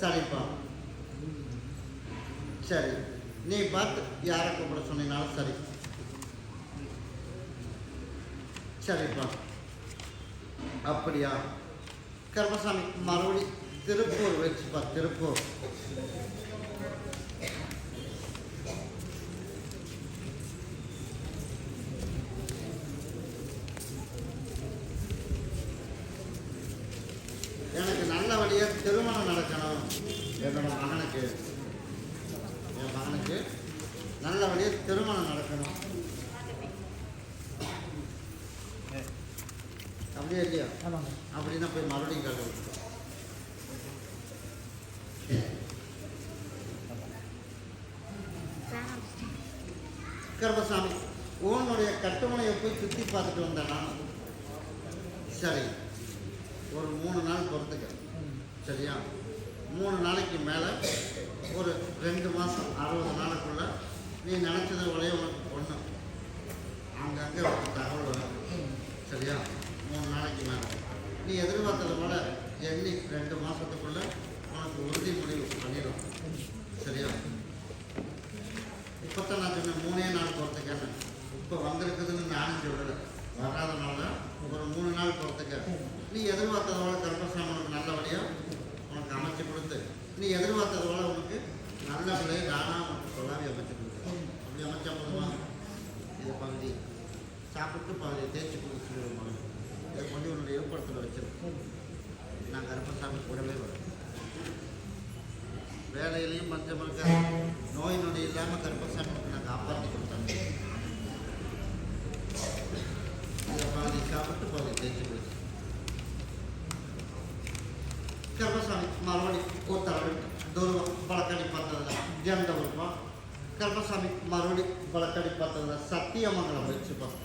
சரிப்பா. சரி. நீ பார்த்து யாரை கூப்பிட சொன்னீங்கனாலும் சரி. சரிப்பா. அப்படியா? கருமசாமி மறுபடி திருப்பூர் வச்சுப்பா திருப்பூர் எனக்கு நல்லபடியாக திருமணம் நடக்கணும் என்னோட மகனுக்கு. என் மகனுக்கு நல்லபடியாக திருமணம் நடக்கணும். அப்படியே இல்லையா? அப்படின்னா போய் மறுபடியும் கேட்டு கர்ப்பசாமி உன்னுடைய கட்டுமனையை போய் சுற்றி பார்த்துட்டு வந்தேன்? நான் சரி. ஒரு மூணு சரியா? மூணு நாளைக்கு மேலே ஒரு ரெண்டு மாதம் அறுபது நாளுக்குள்ளே நீ நினச்சது வரைய உனக்கு பொண்ணு. அங்கங்கே ஒரு தகவல் வரும். சரியா? மூணு நாளைக்கு மேலே. நீ எதிர்பார்த்தது விட எண்ணி ரெண்டு மாதத்துக்குள்ள உனக்கு உறுதி முடிவு பண்ணிடும். சரியா? இப்போ தான் நான் சொன்னேன் மூணே நாள் பொறுத்துக்கன்னு இப்போ வந்திருக்குதுன்னு நானும் சொல்லலை. வராதனால ஒரு மூணு நாள் போகிறதுக்கு நீ எதிர்பார்த்ததோட கருப்பசாமி உனக்கு நல்லபடியாக உனக்கு அமைச்சு கொடுத்து. நீ எதிர்பார்த்ததோட உனக்கு நல்ல பிள்ளையை நானாக உனக்கு சொல்லாமே அமைச்சு கொடுத்து. அப்படி அமைச்சா போதுமா? இது பகுதி. சாப்பிட்டு பகுதியை தேய்ச்சி கொடுத்துருவோம் இதை கொண்டு உன்னுடைய ஏற்படுத்தல வச்சிருக்கோம் நான் கருப்பசாமி கூடவே வரேன். வேலையிலையும் பஞ்சம் இருக்க நோய் நொடி இல்லாமல் கருப்பசாமி நான் காப்பாற்றி கொடுத்தேன் இதை பாதி சாப்பிட்டு பாதி தேய்ச்சி கொடுத்து கருப்பசாமி மறுபடி கூத்தரவு தூரம் பழக்கடி பார்த்ததுல ஜெண்டபுரமா கருப்பசாமி மறுபடி பழக்கடி பார்த்ததுல சத்தியமங்கலம் வச்சுப்போம்